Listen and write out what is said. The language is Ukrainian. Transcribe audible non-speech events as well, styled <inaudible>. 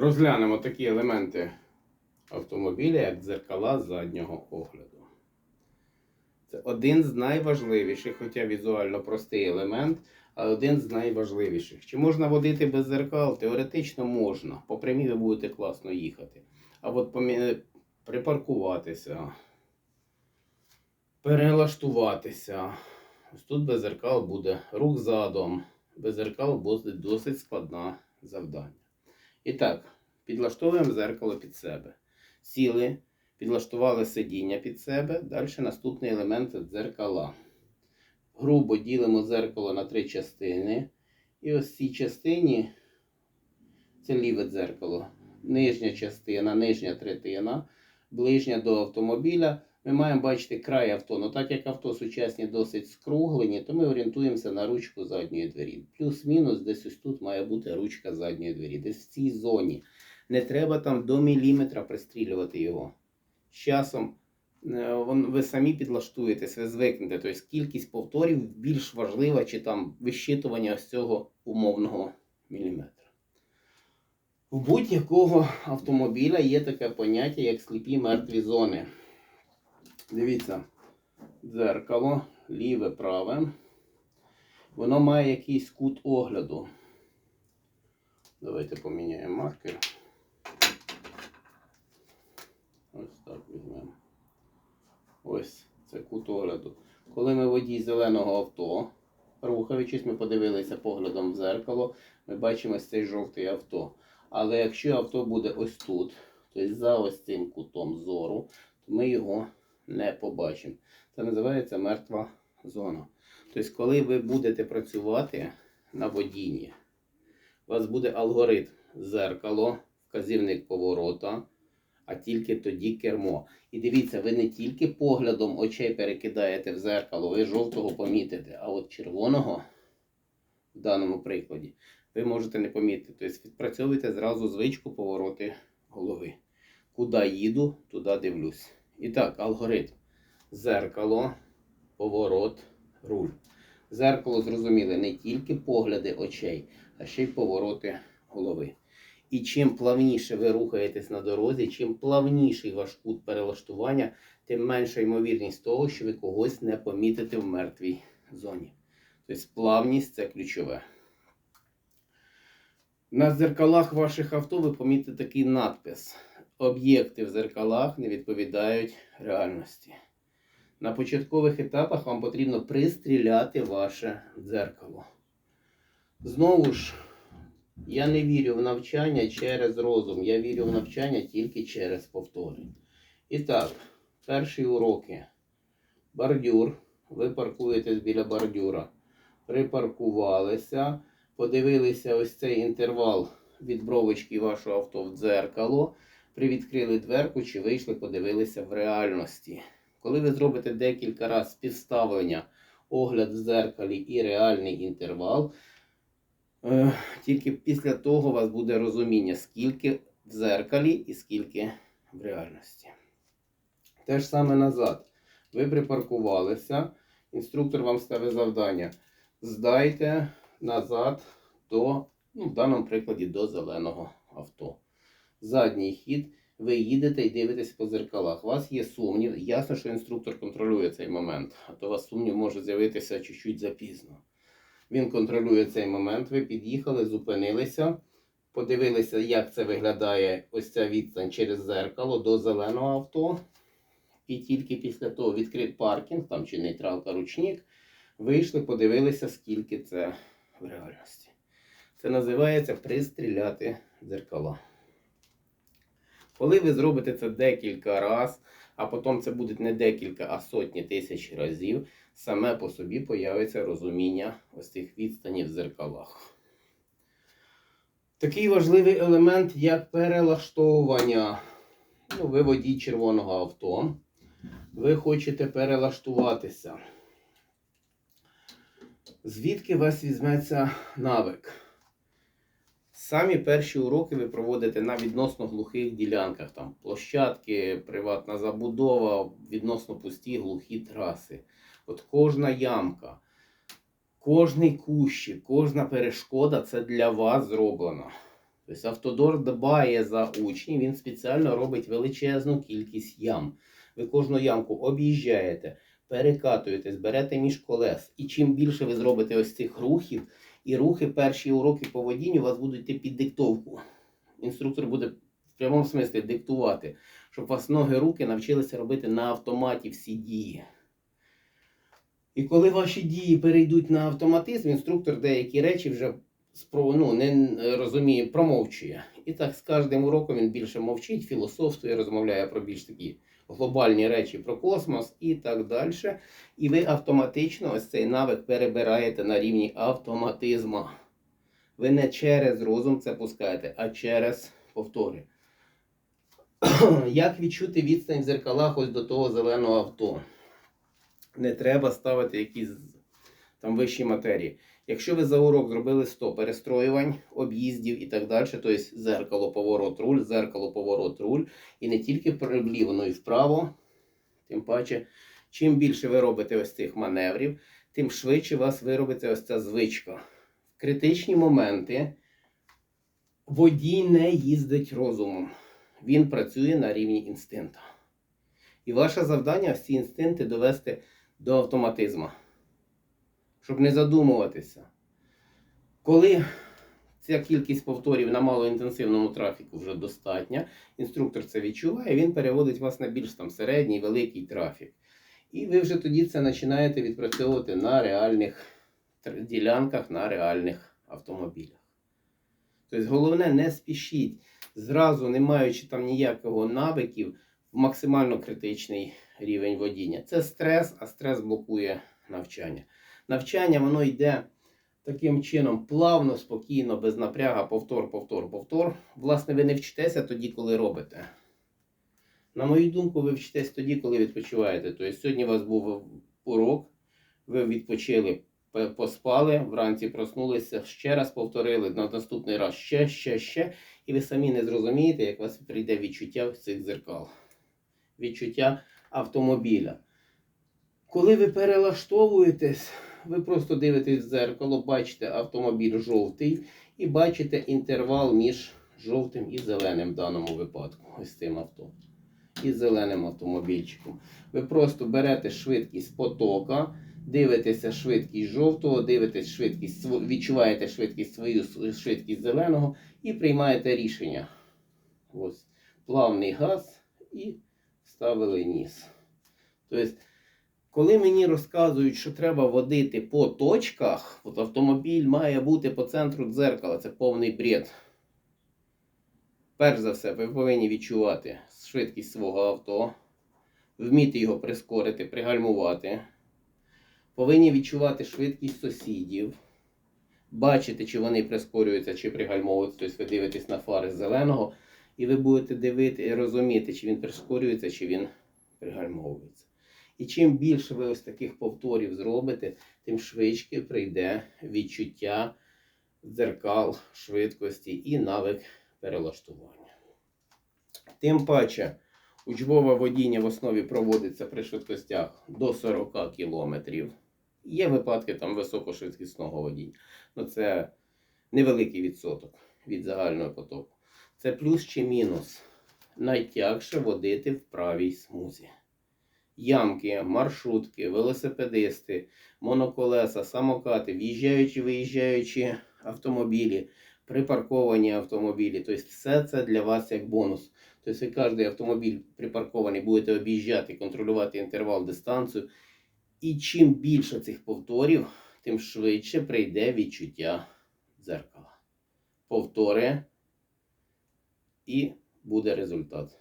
Розглянемо такі елементи автомобіля, як дзеркала заднього огляду. Це один з найважливіших, хоча візуально простий елемент, але один з найважливіших. Чи можна водити без зеркал? Теоретично можна. По прямій ви будете класно їхати. А от помі- припаркуватися, перелаштуватися. Ось тут без зеркал буде рух задом. Без зеркал буде досить складне завдання. І так, підлаштовуємо зеркало під себе. Сіли, підлаштували сидіння під себе. Далі наступний елемент це дзеркала. Грубо ділимо дзеркало на три частини. І ось в цій частині це ліве дзеркало. Нижня частина, нижня третина, ближня до автомобіля. Ми маємо бачити край авто. Ну так як авто сучасні досить скруглені, то ми орієнтуємося на ручку задньої двері. Плюс-мінус, десь ось тут має бути ручка задньої двері, десь в цій зоні. Не треба там до міліметра пристрілювати його. З часом е, ви самі підлаштуєтесь, ви звикнете. Тобто кількість повторів більш важлива, чи там вищитування ось цього умовного міліметра. В будь-якого автомобіля є таке поняття, як сліпі мертві зони. Дивіться, дзеркало, ліве, праве. Воно має якийсь кут огляду. Давайте поміняємо маркер. Ось так візьмемо. Ось це кут огляду. Коли ми водій зеленого авто, рухаючись, ми подивилися поглядом в зеркало, ми бачимо цей жовтий авто. Але якщо авто буде ось тут, тобто за ось цим кутом зору, то ми його не побачимо. Це називається мертва зона. Тобто, коли ви будете працювати на водінні, у вас буде алгоритм зеркало, вказівник поворота, а тільки тоді кермо. І дивіться, ви не тільки поглядом очей перекидаєте в зеркало, ви жовтого помітите, а от червоного в даному прикладі ви можете не помітити. Тобто відпрацьовуйте зразу звичку повороти голови. Куди їду, туди дивлюсь. І так, алгоритм. Зеркало, поворот, руль. Зеркало зрозуміли не тільки погляди очей, а ще й повороти голови. І чим плавніше ви рухаєтесь на дорозі, чим плавніший ваш кут перелаштування, тим менша ймовірність того, що ви когось не помітите в мертвій зоні. Тобто плавність це ключове. На зеркалах ваших авто ви помітите такий надпис. Об'єкти в зеркалах не відповідають реальності. На початкових етапах вам потрібно пристріляти ваше дзеркало. Знову ж, я не вірю в навчання через розум. Я вірю в навчання тільки через повтори. І так, перші уроки. Бордюр. Ви паркуєтесь біля бордюра. Припаркувалися. Подивилися ось цей інтервал від бровочки вашого авто в дзеркало. Привідкрили дверку чи вийшли, подивилися в реальності. Коли ви зробите декілька разів співставлення, огляд в дзеркалі і реальний інтервал, е, тільки після того у вас буде розуміння, скільки в дзеркалі і скільки в реальності. Те ж саме назад. Ви припаркувалися, інструктор вам ставить завдання. Здайте назад до, ну, в даному прикладі, до зеленого авто. Задній хід, ви їдете і дивитесь по зеркалах. У вас є сумнів. Ясно, що інструктор контролює цей момент, а то у вас сумнів може з'явитися чуть-чуть запізно. Він контролює цей момент. Ви під'їхали, зупинилися, подивилися, як це виглядає ось ця відстань через зеркало до зеленого авто. І тільки після того відкрит паркінг, там чи нейтралка ручник, вийшли, подивилися, скільки це в реальності. Це називається пристріляти дзеркала. Коли ви зробите це декілька разів, а потім це буде не декілька, а сотні тисяч разів, саме по собі появиться розуміння ось цих відстанів в зеркалах. Такий важливий елемент, як перелаштовування. Ну, ви водій червоного авто. Ви хочете перелаштуватися. Звідки у вас візьметься навик? Самі перші уроки ви проводите на відносно глухих ділянках, там площадки, приватна забудова, відносно пусті глухі траси. От кожна ямка, кожний кущик, кожна перешкода це для вас зроблено. Тобто автодор дбає за учнів, він спеціально робить величезну кількість ям. Ви кожну ямку об'їжджаєте, перекатуєтесь, берете між колес. І чим більше ви зробите ось цих рухів, і рухи, перші уроки по водінню у вас будуть йти під диктовку. Інструктор буде в прямому смислі диктувати, щоб вас ноги, руки навчилися робити на автоматі всі дії. І коли ваші дії перейдуть на автоматизм, інструктор деякі речі вже ну, не розуміє, промовчує. І так з кожним уроком він більше мовчить, філософствує, розмовляє про більш такі глобальні речі про космос і так далі. І ви автоматично ось цей навик перебираєте на рівні автоматизму. Ви не через розум це пускаєте, а через повтори. <clears throat> Як відчути відстань в зеркалах ось до того зеленого авто? Не треба ставити якісь там вищі матерії. Якщо ви за урок зробили 100 перестроювань, об'їздів і так далі, тобто зеркало, поворот, руль, зеркало, поворот, руль, і не тільки вліво, але й вправо, тим паче, чим більше ви робите ось цих маневрів, тим швидше вас виробиться ось ця звичка. В критичні моменти водій не їздить розумом. Він працює на рівні інстинкту. І ваше завдання всі інстинкти довести до автоматизму, щоб не задумуватися. Коли ця кількість повторів на малоінтенсивному трафіку вже достатня, інструктор це відчуває, він переводить вас на більш там середній, великий трафік. І ви вже тоді це починаєте відпрацьовувати на реальних ділянках, на реальних автомобілях. Тобто головне не спішіть, зразу не маючи там ніякого навиків, в максимально критичний рівень водіння. Це стрес, а стрес блокує навчання. Навчання воно йде таким чином плавно, спокійно, без напряга, повтор, повтор, повтор. Власне, ви не вчитеся тоді, коли робите. На мою думку, ви вчитесь тоді, коли відпочиваєте. Тобто сьогодні у вас був урок, ви відпочили, поспали, вранці проснулися, ще раз повторили, на наступний раз ще, ще, ще. І ви самі не зрозумієте, як у вас прийде відчуття цих дзеркал. Відчуття автомобіля. Коли ви перелаштовуєтесь, ви просто дивитесь в дзеркало, бачите автомобіль жовтий і бачите інтервал між жовтим і зеленим в даному випадку. Ось цим авто. І зеленим автомобільчиком. Ви просто берете швидкість потока, дивитеся швидкість жовтого, дивитесь швидкість, відчуваєте швидкість свою, швидкість зеленого і приймаєте рішення. Ось плавний газ і ставили ніс. Тобто, коли мені розказують, що треба водити по точках, от автомобіль має бути по центру дзеркала, це повний бред. Перш за все, ви повинні відчувати швидкість свого авто, вміти його прискорити, пригальмувати. Повинні відчувати швидкість сусідів, бачити, чи вони прискорюються, чи пригальмовуються. Тобто ви дивитесь на фари зеленого, і ви будете дивити і розуміти, чи він прискорюється, чи він пригальмовується. І чим більше ви ось таких повторів зробите, тим швидше прийде відчуття дзеркал, швидкості і навик перелаштування. Тим паче, учбове водіння в основі проводиться при швидкостях до 40 км. Є випадки там високошвидкісного водіння. Ну це невеликий відсоток від загального потоку. Це плюс чи мінус. Найтягше водити в правій смузі. Ямки, маршрутки, велосипедисти, моноколеса, самокати, в'їжджаючі, виїжджаючі автомобілі, припарковані автомобілі. Тобто все це для вас як бонус. Тобто ви кожен автомобіль припаркований будете об'їжджати, контролювати інтервал, дистанцію. І чим більше цих повторів, тим швидше прийде відчуття дзеркала. Повтори і буде результат.